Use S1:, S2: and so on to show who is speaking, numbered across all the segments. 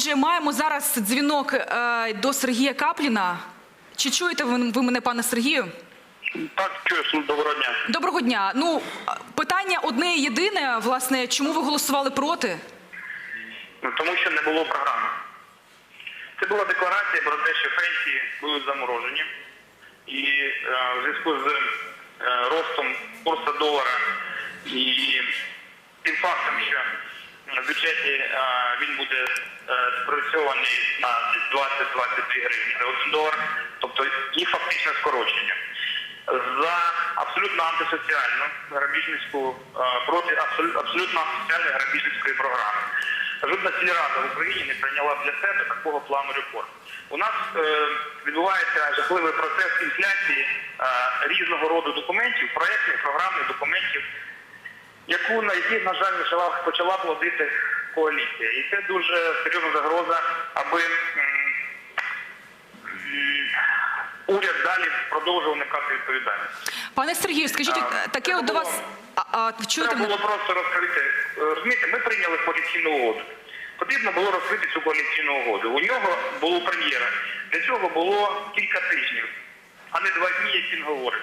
S1: Отже, маємо зараз дзвінок е, до Сергія Капліна. Чи чуєте ви, мене, пане Сергію?
S2: Так, ну, доброго дня.
S1: Доброго дня. Ну, питання одне і єдине. Власне, чому ви голосували проти?
S2: Ну, тому що не було програми. Це була декларація про те, що пенсії будуть заморожені. І е, в зв'язку з е, ростом курсу долара і тим фактом, що в бюджеті він буде е, спрацьований на 20-22 гривні за один долар, тобто їх фактичне скорочення. За абсолютно антисоціальну грабіжницьку, е, проти абсолютно, антисоціальної грабіжницької програми. Жодна сільрада в Україні не прийняла для себе такого плану реформ. У нас е, відбувається жахливий процес інфляції різного роду документів, проєктних, програмних документів, яку на які, на жаль, почала, почала плодити коаліція. І це дуже серйозна загроза, аби м, м, уряд далі продовжував уникати відповідальності.
S1: Пане Сергію, скажіть,
S2: А,
S1: таке от до вас. А, а, чуєте
S2: Треба
S1: мене?
S2: було просто розкрити. Розумієте, ми прийняли коаліційну угоду. Потрібно було розкрити цю коаліційну угоду. У нього було прем'єра. Для цього було кілька тижнів, а не два дні, як він говорить.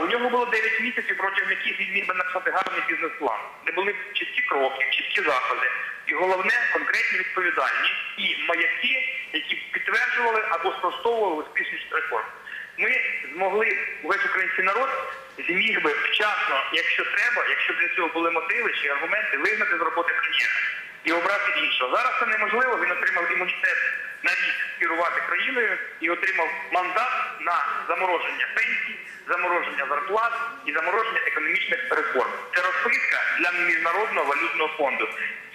S2: У нього було 9 місяців, протягом яких він міг би написати гарний бізнес-план, де були чіткі кроки, чіткі заходи. І головне конкретні відповідальні і маяки, які підтверджували або спростовували успішність реформ. Ми змогли увесь український народ зміг би вчасно, якщо треба, якщо для цього були мотиви чи аргументи, вигнати з роботи прем'єра і обрати іншого. Зараз це неможливо. Він отримав імунітет на рік керувати країною і отримав мандат на замороження пенсій, замороження зарплат і замороження економічних реформ. Це розписка для міжнародного валютного фонду.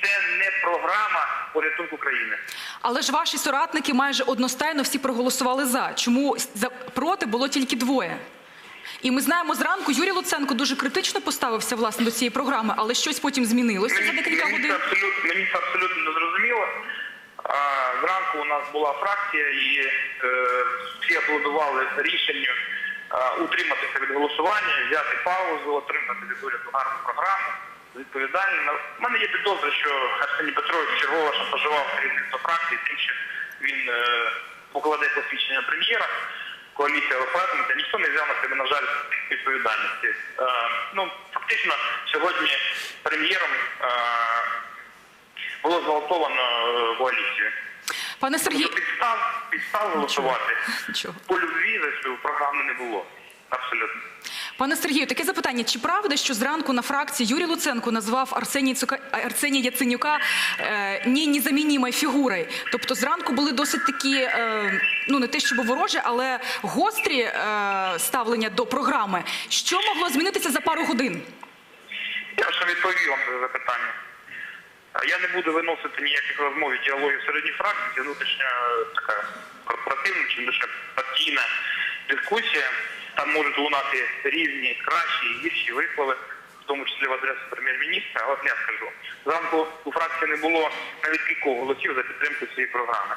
S2: Це не програма порятунку країни.
S1: Але ж ваші соратники майже одностайно всі проголосували за. Чому проти було тільки двоє? І ми знаємо зранку, Юрій Луценко дуже критично поставився власне до цієї програми, але щось потім змінилося за декілька
S2: мені,
S1: годин.
S2: Це абсолютно, мені це абсолютно не зрозуміло. А, зранку у нас була фракція і е, всі аплодували рішенню утриматися від голосування, взяти паузу, отримати від уряду гарну програму. Відповідально. У мене є підозра, що Арсеній Петрович чергово шантажував керівництво фракції тим, що він е, покладе посвідчення прем'єра. Коаліція виплатиметься, ніхто не взяв на себе, на жаль, відповідальності. Е, ну, фактично, сьогодні прем'єром е, було зґвалтовано е, коаліцію.
S1: Пане Сергію,
S2: Тобто підстав, підстав голосувати
S1: Нічого.
S2: по любві за цю програму не було. Абсолютно.
S1: Пане Сергію, таке запитання: чи правда, що зранку на фракції Юрій Луценко назвав Арсенія Яценюка е, ні, незамінімою фігурою? Тобто зранку були досить такі, е, ну не те, щоб ворожі, але гострі е, ставлення до програми. Що могло змінитися за пару годин?
S2: Я вже відповів вам на запитання. Я не буду виносити ніяких розмов і діалогів середній фракції, внутрішня е, така корпоративна чи лише партійна дискусія. Там можуть лунати різні кращі гірші вислови, в тому числі в адресу прем'єр-міністра. Але я скажу, зранку у фракції не було навіть кількох голосів за підтримку цієї програми.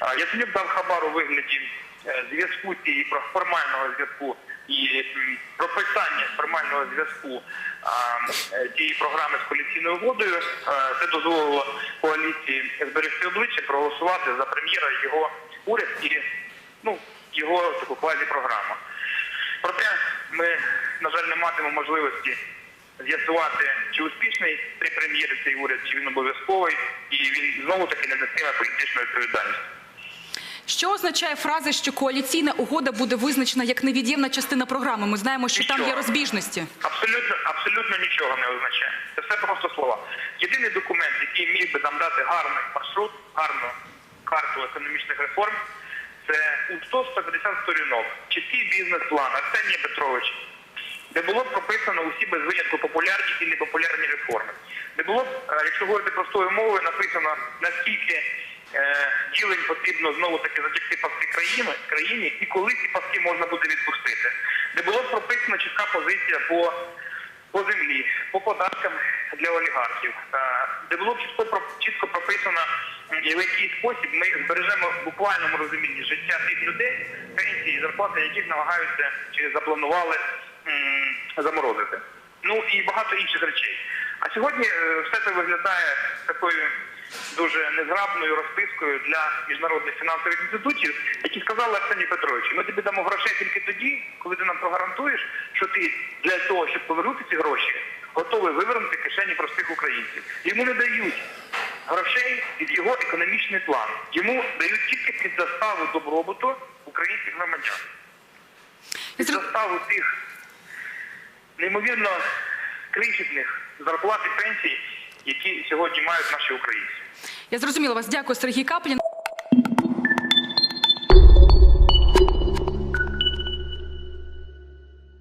S2: А, Яценюк дав хабар у вигляді е, зв'язку цієї формального зв'язку і прописання формального зв'язку а, е, цієї програми з коаліційною угодою. Е, Це дозволило коаліції зберегти обличчя, проголосувати за прем'єра його уряд і ну, його таку квазі-програму. Проте ми, на жаль, не матимемо можливості з'ясувати, чи успішний цей прем'єр, цей уряд, чи він обов'язковий, і він знову таки не несеме політичної відповідальності.
S1: Що означає фраза, що коаліційна угода буде визначена як невід'ємна частина програми? Ми знаємо, що там є розбіжності.
S2: Абсолютно, абсолютно нічого не означає. Це все просто слова. Єдиний документ, який міг би нам дати гарний маршрут, гарну карту економічних реформ, це у 150 сторінок, чіткий бізнес-план Арсенія Петровича, де було прописано усі без винятку популярні і непопулярні реформи. Де було е, якщо говорити простою мовою, написано наскільки е, ділень потрібно знову таки затягти паски країни, країні і коли ці паски можна буде відпустити. Де було прописана чітка позиція по, по землі, по податкам для олігархів, е, де було чітко, чітко прописано, м, в який спосіб ми збережемо в буквальному розумінні життя тих людей, пенсії, зарплати яких намагаються чи запланували заморозити. Ну і багато інших речей. А сьогодні е, все це виглядає такою дуже незграбною розпискою для міжнародних фінансових інституцій, які сказали Арсенію Петровичу, ми тобі дамо грошей тільки тоді, коли ти нам прогарантуєш, що ти для того, щоб повернути ці гроші, готовий вивернути кишені простих українців. Йому не дають грошей під його економічний план. Йому дають тільки під заставу добробуту українських громадян. Під заставу тих неймовірно крихітних зарплат і пенсій, які сьогодні мають наші українці.
S1: Я зрозуміла вас. Дякую, Сергій Каплін.